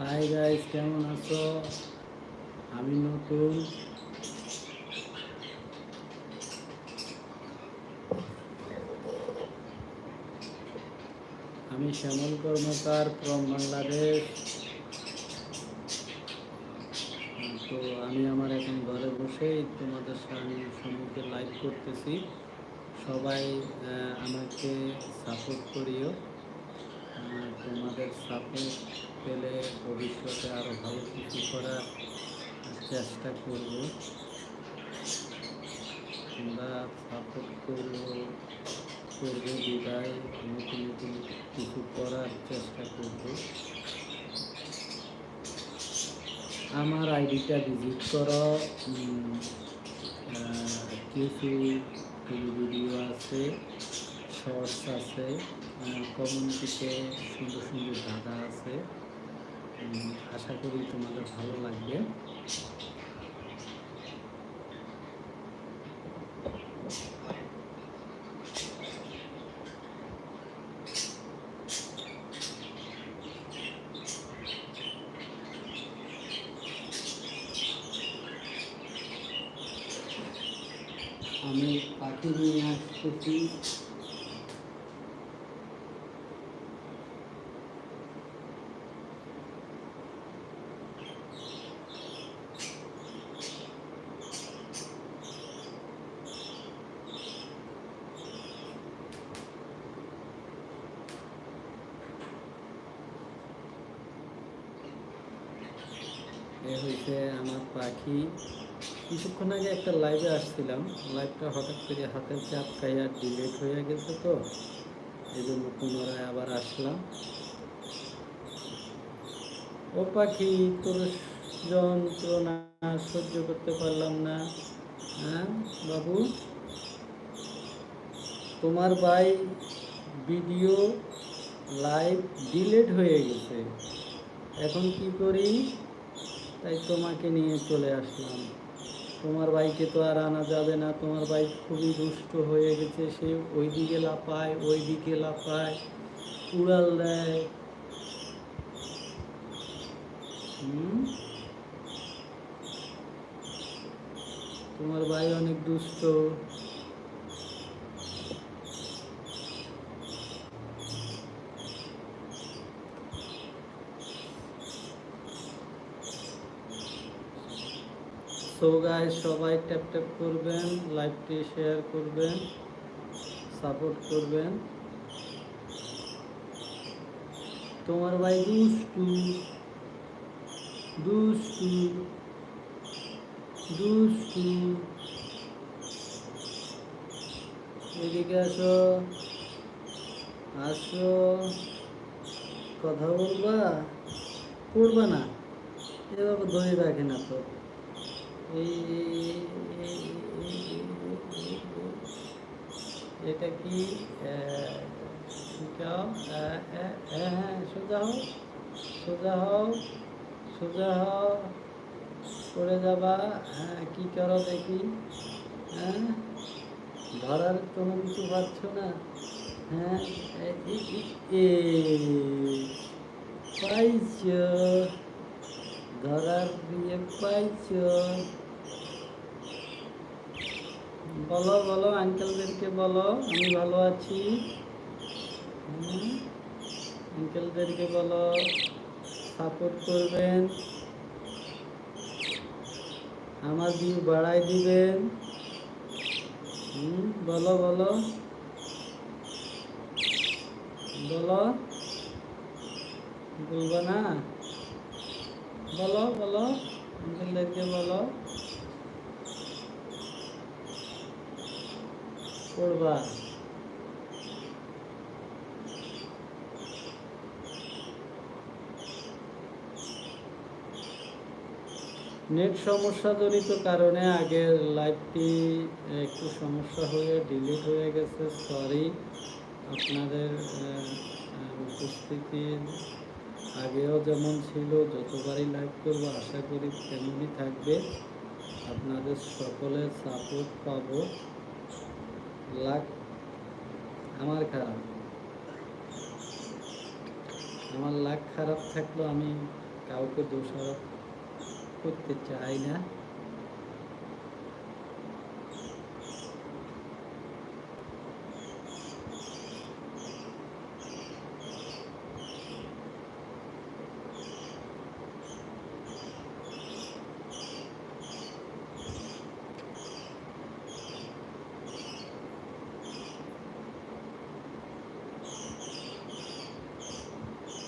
High guys কেমন আছো? আমি নতুন। আমি শ্যামল কর্মকার ফ্রম বাংলাদেশ তো আমি আমার এখন ঘরে বসেই তোমাদের সম্মুখে লাইভ করতেছি। সবাই আমাকে সাপোর্ট করিও। তোমাদের সাপোর্ট পেলে ভবিষ্যতে আরও ভালো কিছু করার চেষ্টা করব। তোমরা সাপোর্ট করব, করবে, বিদায়, নতুন নতুন কিছু করার চেষ্টা করব। আমার আইডিটা ভিজিট করো কিছু ভিডিও আছে শর্টস আছে। কমিউনিটিতে সুন্দর সুন্দর দাদা আছে। আশা করি তোমাদের ভালো লাগবে আমি পাখি নিয়ে আসতেছি এ হয়েছে আমার পাখি। কিছুক্ষণ আগে একটা লাইভে আসছিলাম। লাইভটা হঠাৎ করে হাতের চাপ খাইয়া ডিলেট হয়ে গেছে তো। এই জন্য পুনরায় আবার আসলাম। ও পাখি, তোর যন্ত্রণা সহ্য করতে পারলাম না। হ্যাঁ বাবু? তোমার ভাই ভিডিও লাইভ ডিলেট হয়ে গেছে। এখন কি করি? তাই তোমাকে নিয়ে চলে আসলাম। তোমার বাইকে তো আর আনা যাবে না, তোমার বাইক খুবই দুষ্ট হয়ে গেছে, সে ওই দিকে লাফায় ওই দিকে লাফায়, উড়াল দেয়। তোমার ভাই অনেক দুষ্ট। সো গাইস সবাই ট্যাপ ট্যাপ করবেন লাইভটি শেয়ার করবেন সাপোর্ট করবেন। তোমার ভাই দুষ্টু দুষ্টু দুষ্টু। এদিকে আসো আসো। কথা বলবা? করবা না। এভাবে ধরে রাখে না তো। এটা কি সোজা হও সোজা হও সোজা হও করে যাবা হ্যাঁ কি করো দেখি হ্যাঁ ধরার কোনো কিছু পাচ্ছ না হ্যাঁ পাইছ। ধরার দিয়ে পাইছ। বলো বলো, আঙ্কেলদেরকে বলো, আমি ভালো আছি। আঙ্কেলদেরকে বলো সাপোর্ট করবেন। আমার ভিউ বাড়াই দিবেন। বলো বলো। বলো। বলব না। বলো বলো আঙ্কেলদেরকে বলো। করবা। নেট সমস্যা জনিত কারণে আগের লাইভটি একটু সমস্যা হয়ে ডিলিট হয়ে গেছে। সরি আপনাদের উপস্থিতির আগেও যেমন ছিল, যতবারই লাইভ করব, আশা করি তেমনই থাকবে। আপনাদের সকলের সাপোর্ট পাব। লাখ আমার খারাপ। আমার লাখ খারাপ থাকলেও আমি কাউকে দোষারোপ করতে চাই না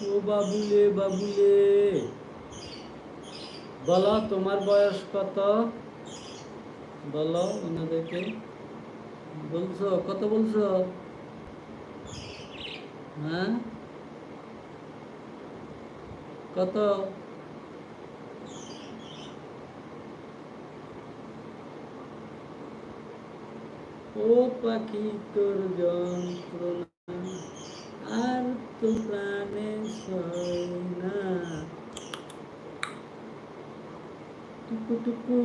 ও বাবুলে বাবুলে। বলো, তোমার বয়স কত? বলো, ওনাদেরকে। বলছো, কত বলছো? হ্যাঁ? কত? ও পাখি তোর যন্ত্রণা। planet Soina. Tuku tuku.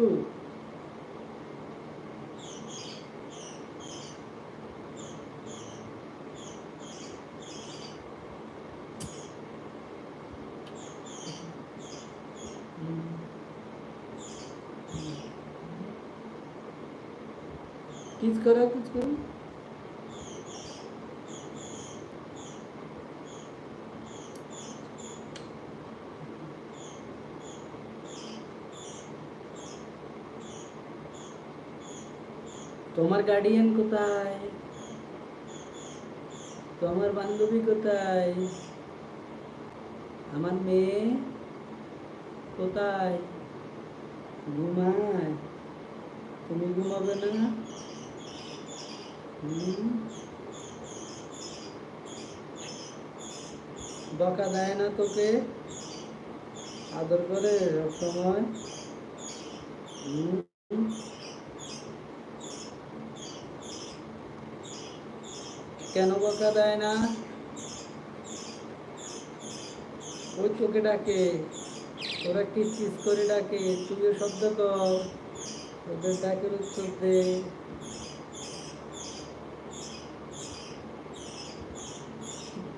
किस करा कुछ करो তোমার গার্ডিয়ান কোথায়? তোমার বান্ধবী কোথায়? আমার মেয়ে কোথায়? ঘুমায়। তুমি ঘুমাবে না? বকা দেয় না তোকে? আদর করে সবসময়? হুম? কেন বকা দেয় না? ওই তোকে ডাকে, ওরা কিস করে ডাকে তুইও শব্দ কর, ওদের ডাকের উত্তর দে।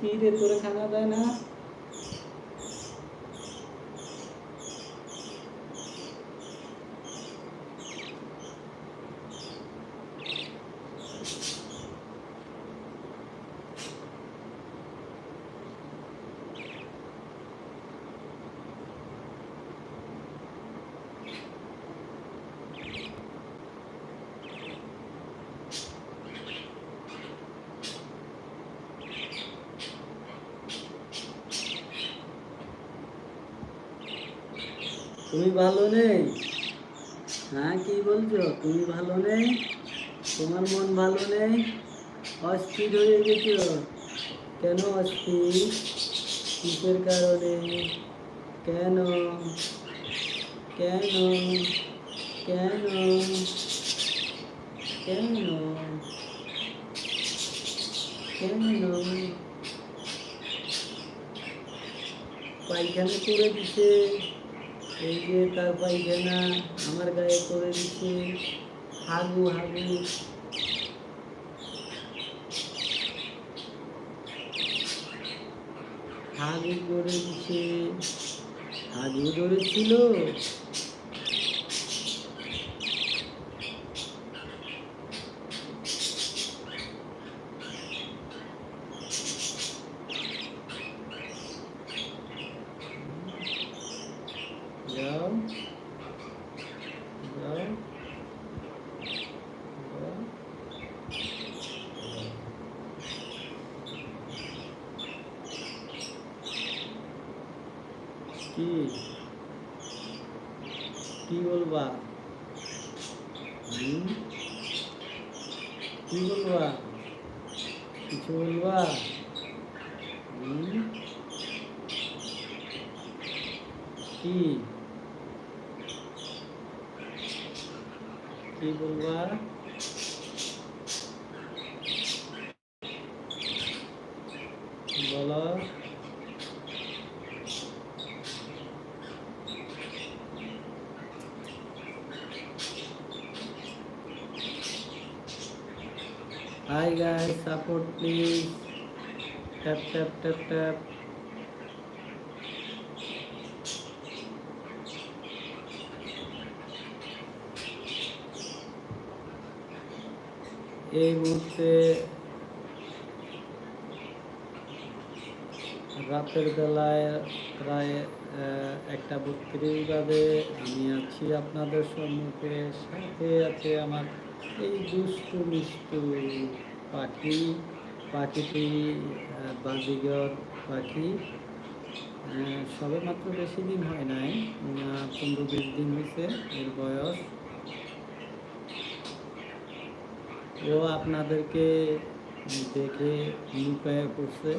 তীরে তোরে খানা দেয় না? তুমি ভালো নেই? হ্যাঁ কি বলছো? তুমি ভালো নেই? তোমার মন ভালো নেই? অস্থির হয়ে গেছ? কেন অস্থির? কিসের কারণে? কেন? কেন? কেন? কেন? কেন? পায়খানা করে দিছে। এই যে তার পায়খানা আমার গায়ে করে দিচ্ছে হাগু হাগু। হাগু করে দিচ্ছে হাগু ধরেছিল যাও যাও যাও কি কি বলবা হুম? কি বলবা কিছু বলবা হুম? কি কি বলবা বলো Hi guys, support please. Tap tap tap tap. এই মুহূর্তে রাতের বেলায় প্রায় একটা বত্রিশ বাজে। আমি আছি আপনাদের সম্মুখে। সাথে আছে আমার এই দুষ্টু মিষ্টু পাখি। পাখিটি বাজিগর পাখি। সবে মাত্র বেশি দিন হয় নাই। পনেরো বিশ দিন হয়েছে এর বয়স। ও আপনাদেরকে দেখে লুকায় পড়ছে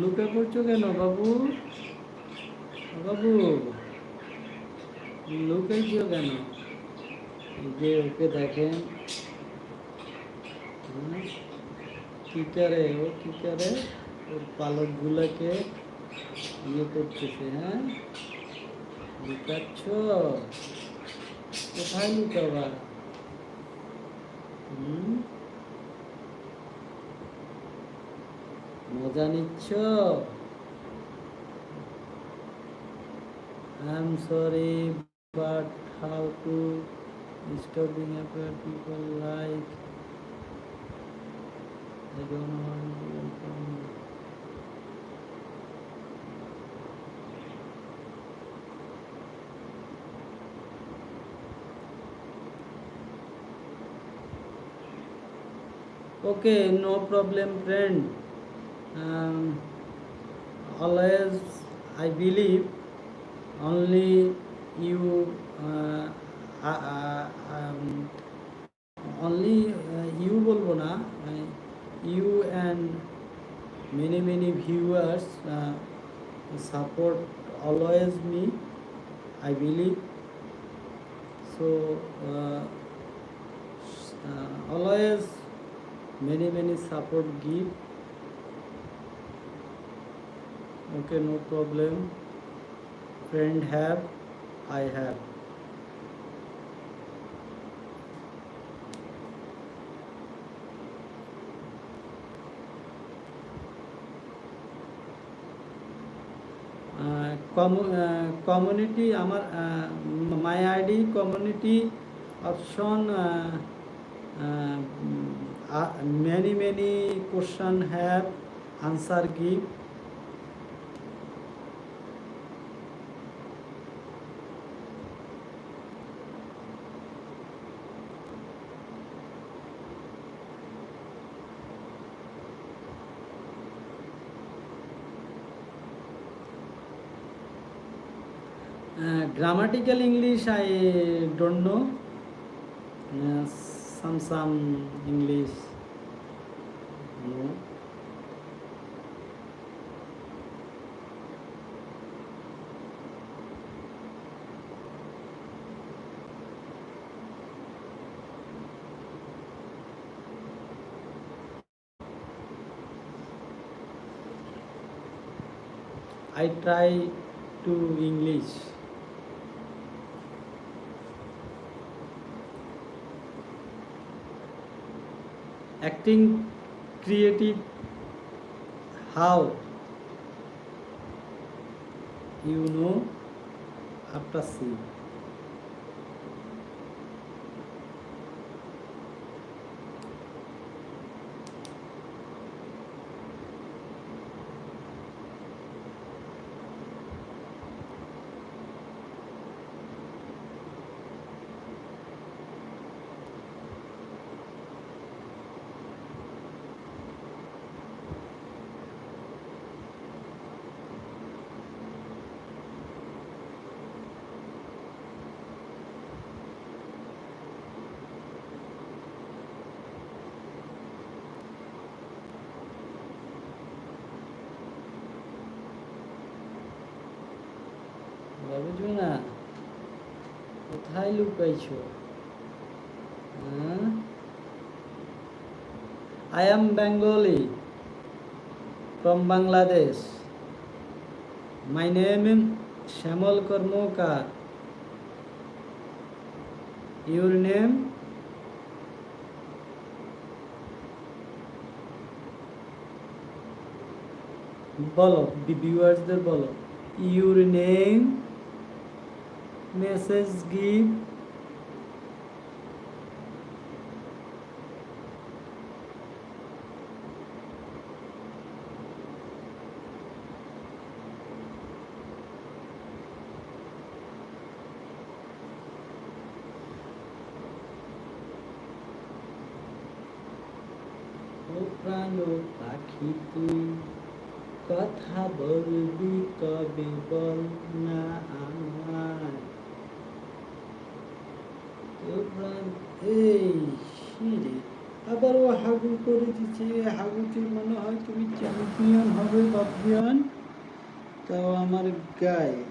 লুকায় পড়ছো কেন বাবু? বাবু, লুকে লুকাইছো কেন? যে ওকে দেখেন। কি ও করে ওর পালক গুলাকে ইয়ে করতেছে হ্যাঁ? লুকাচ্ছ? কোথায় লুকাবা? মজা নিচ্ছ I am sorry but how to stop being people like I don't want to Um, I believe only you, uh, uh, uh, um, only uh, you বলব না uh, you and many many viewers uh, support always me I believe many many support give okay no problem friend have i have community আমার my ID community option uh, many many question have answer give Uh, grammatical English I don't know. Uh, some some English. No. I try to English. Acting creative how you know after scene না। কোথায় লুকাইছো? I am Bengali from Bangladesh my name I'm Shyamal Karmakar your name বলো ভিউয়ার্সদের বলো। Your name message give প্রাণো পাখি তুই কথা বলবি কবে বল না এই শিরে। আবার ও হাগু করে দিচ্ছে। হাগুতে মনে হয় তুমি চ্যাম্পিয়ন হবে বাপিয়ন তাও আমার গায়ে।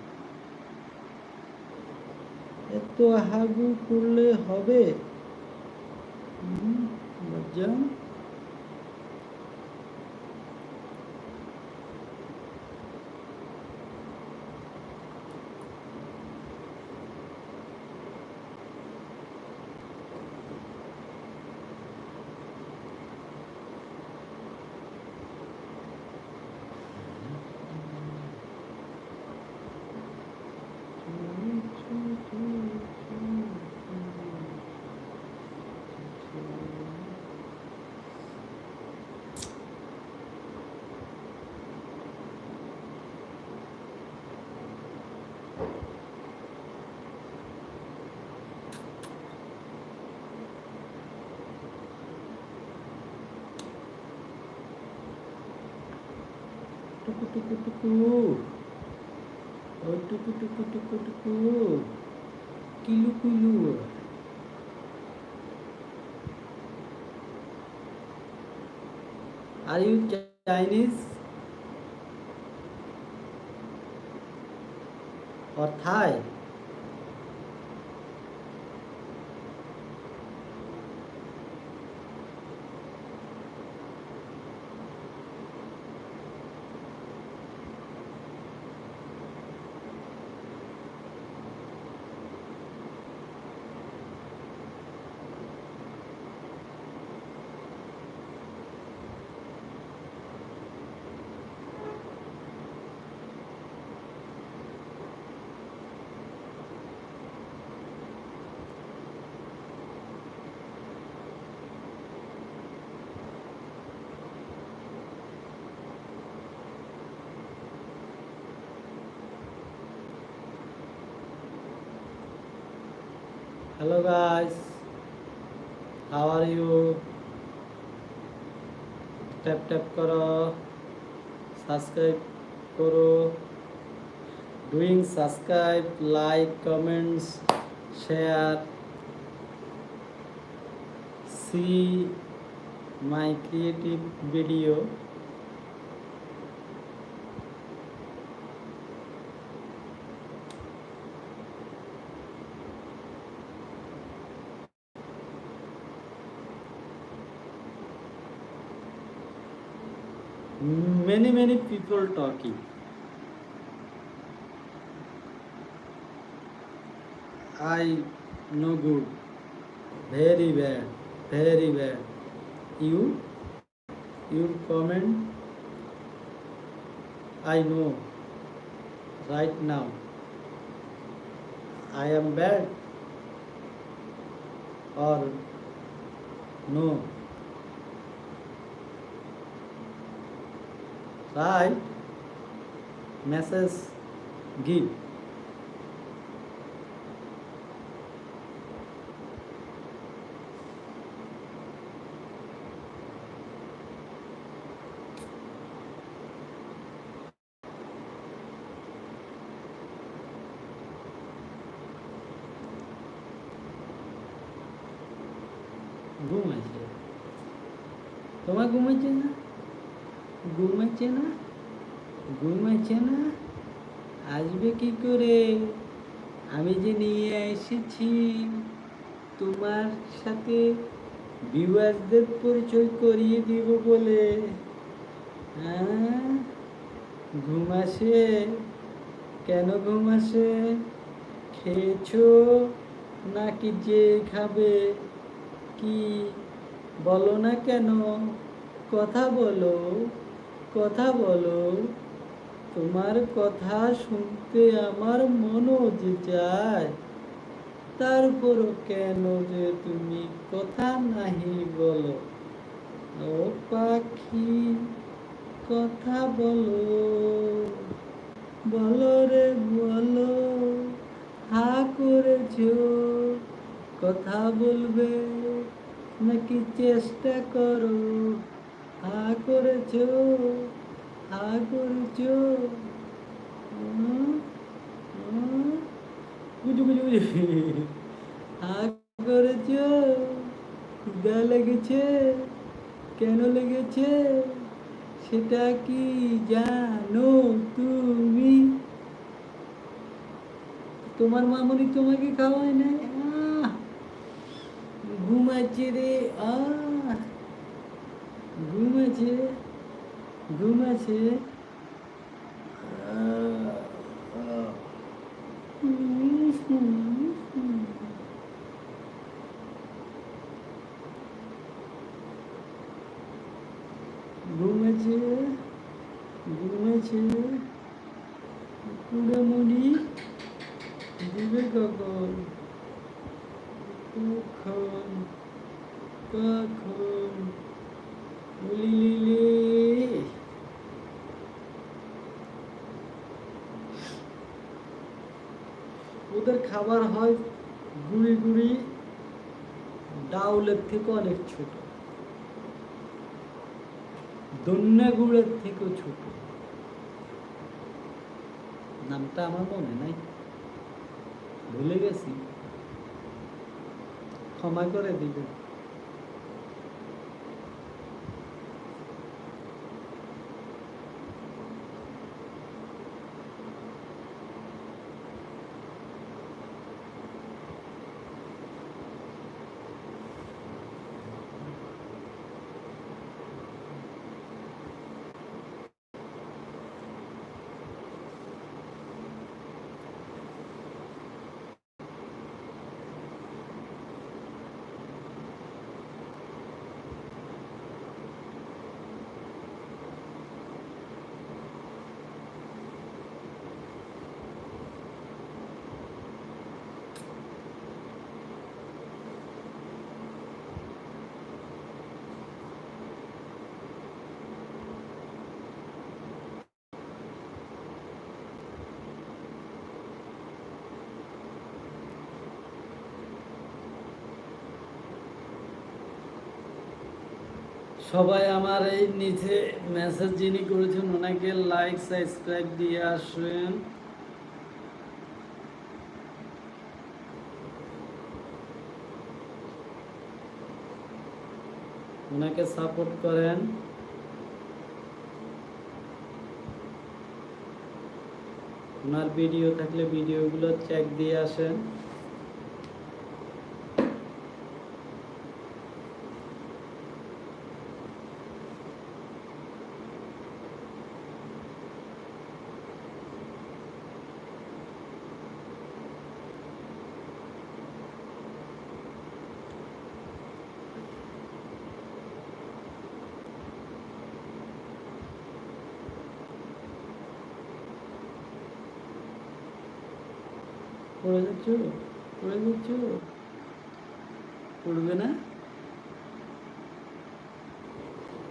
এত হাগু করলে হবে? লজ্জা। টুকু টুকু টুকু ও টুকু টুকু টুকু টুকু কিলু কিলু Are you Chinese? Or Thai? Hello guys, how are you? Tap tap করো। সাবস্ক্রাইব করো। Doing subscribe like comments share see my creative video many many people talking i no good very bad very bad you you comment i know right now i am bad or no right message give ঘুমাইছে তোমার ঘুমাইছে না ঘুমাচ্ছে না ঘুমাচ্ছে না আসবে কি করে? আমি যে নিয়ে এসেছি, তোমার সাথে ভিউয়ার্সদের পরিচয় করিয়ে দিব বলে। হ্যাঁ? ঘুম আসে কেন ঘুম আসে খেয়েছো নাকি যে খাবে? কি বলো না কেন? কথা বলো। কথা বলো। তোমার কথা শুনতে আমার মনও যে চায় তারপরও কেন যে তুমি কথা নাহি বলো? ও পাখি, কথা বলো। বলো রে বলো, হা করেছ? কথা বলবে, নাকি চেষ্টা করো? করেছ হা করেছ হুম? হুম? গুজু গুজু গুজু হা করেছ ক্ষুদা লেগেছে, কেন লেগেছে, সেটা কি জানো তুমি তোমার মামনি তোমাকে খাওয়ায় না! ঘুমাচ্ছে রে, আহ! ঘুমেছে হুম। ঘুমেছে ঘুমেছে খাবার হয় গুড়ি গুড়ি, ডাউলের থেকে অনেক ছোট। দন্যা গুড়ের থেকেও ছোট। নামটা আমার মনে নাই। ভুলে গেছি। ক্ষমা করে দিবেন। সবাই আমার এই নিচে মেসেজ যিনি করেছেন, ওনাকে লাইক সাবস্ক্রাইব দিয়ে আসেন ওনাকে সাপোর্ট করেন। ওনার ভিডিও থাকলে ভিডিওগুলো চেক দিয়ে আসেন। পড়ে যাচ্ছ পড়ে যাচ্ছ পড়বে না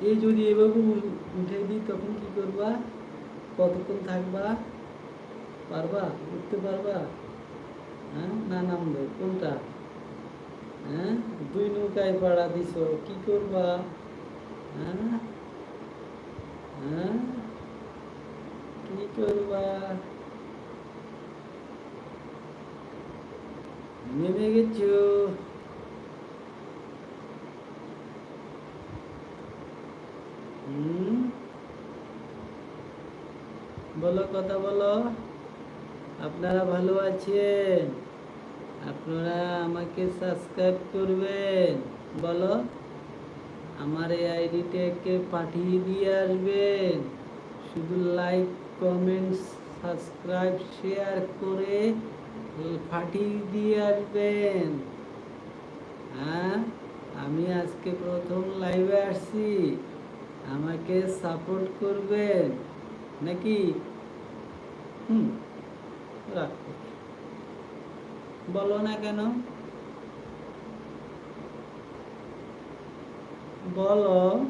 এই যদি এভাবে উ- উঠে দিই তখন কি করবা কতক্ষণ থাকবা পারবা উঠতে পারবা হ্যাঁ না নামবে কোনটা হ্যাঁ দুই নৌকায় পাড়া দিছ কি করবা হ্যাঁ হ্যাঁ কি করবা নেমে গেছো হুম? বলো, কথা বলো। আপনারা ভালো আছেন? আপনারা আমাকে সাবস্ক্রাইব করবেন? বলো। আমার এই আইডিটাকে পাঠিয়ে দিয়ে আসবেন। শুধু লাইক কমেন্টস সাবস্ক্রাইব, শেয়ার করে পাঠিয়ে দিয়ে আসবেন। হ্যাঁ? আমি আজকে প্রথম লাইভে আসছি। আমাকে সাপোর্ট করবেন। নাকি? হুম বলো না কেন? বলো।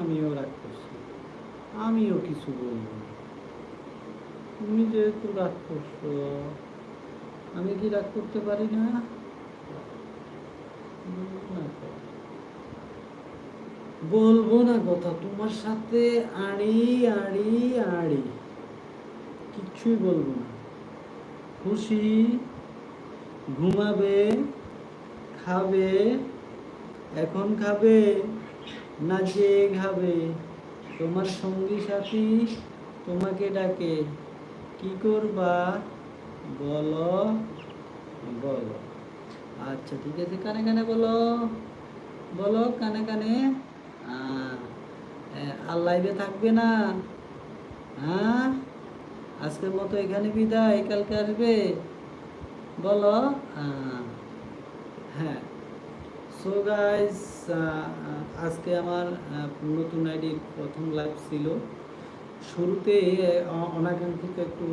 আমিও করছি। আমিও কিছু বলব। তুমি যেহেতু রাগ করছ। আমি কি রাগ করতে পারি না? বলব না কথা, তোমার সাথে আড়ি আড়ি আড়ি। কিচ্ছুই বলব না। খুশি, ঘুমাবে, খাবে, এখন খাবে, না যে খাবে, তোমার সঙ্গী সাথী তোমাকে ডাকে। কি করবা? বলো। বলো। আচ্ছা ঠিক আছে, কানে কানে বলো। বলো, কানে কানে। আর লাইভে থাকবে না। হ্যাঁ? আজকের মতো এখানে বিদায়, কালকে আসবে। বলো। হ্যাঁ। সো গাইস আজকে আমার নতুন আইডির প্রথম লাইভ ছিল। শুরুতে অনাকাঙ্ক্ষিত একটু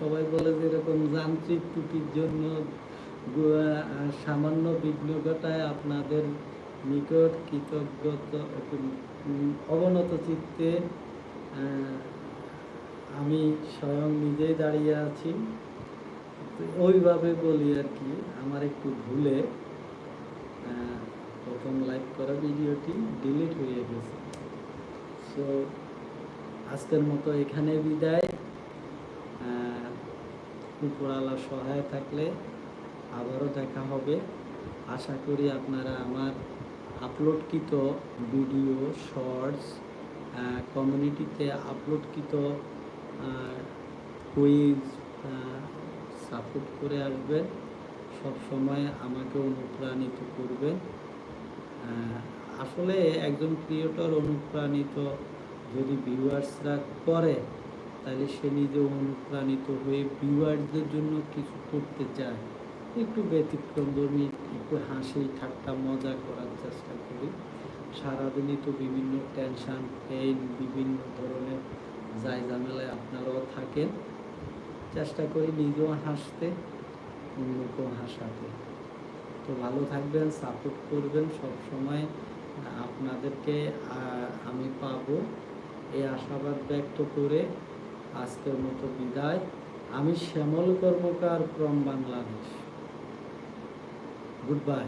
সবাই বলে যে এরকম যান্ত্রিক ত্রুটির জন্য সামান্য বিঘ্ন ঘটায় আপনাদের নিকট কৃতজ্ঞত অবনত চিত্তে আমি স্বয়ং নিজেই দাঁড়িয়ে আছি। ওইভাবে বলি আর কি, আমার একটু ভুলে প্রথম লাইভ করা ভিডিওটি ডিলিট হয়ে গেছে। সো আজকের মতো এখানে বিদায়। আহ, উপরওয়ালা সহায় থাকলে আবারও দেখা হবে। আশা করি আপনারা আমার আপলোডকৃত ভিডিও শর্টস কমিউনিটিতে আপলোডকৃত কুইজ সাপোর্ট করে আসবেন। সব সময় আমাকে অনুপ্রাণিত করবেন। আসলে একজন ক্রিয়েটর অনুপ্রাণিত যদি ভিউয়ার্সরা করে, তাহলে সে নিজে অনুপ্রাণিত হয়ে ভিউয়ার্সদের জন্য কিছু করতে চায়। একটু ব্যতিক্রমধর্মী একটু হাসি, ঠাট্টা, মজা করার চেষ্টা করি। সারাদিনই তো বিভিন্ন টেনশন পেইন বিভিন্ন ধরনের যাই ঝামেলায় আপনারাও থাকেন। চেষ্টা করি নিজেও হাসতে, অন্যকেও হাসাতে। তো ভালো থাকবেন সাপোর্ট করবেন সব সময় আপনাদেরকে আমি পাবো। এই আশাবাদ ব্যক্ত করে আজকের মতো বিদায়। আমি Shyamal Karmakar from Bangladesh good bye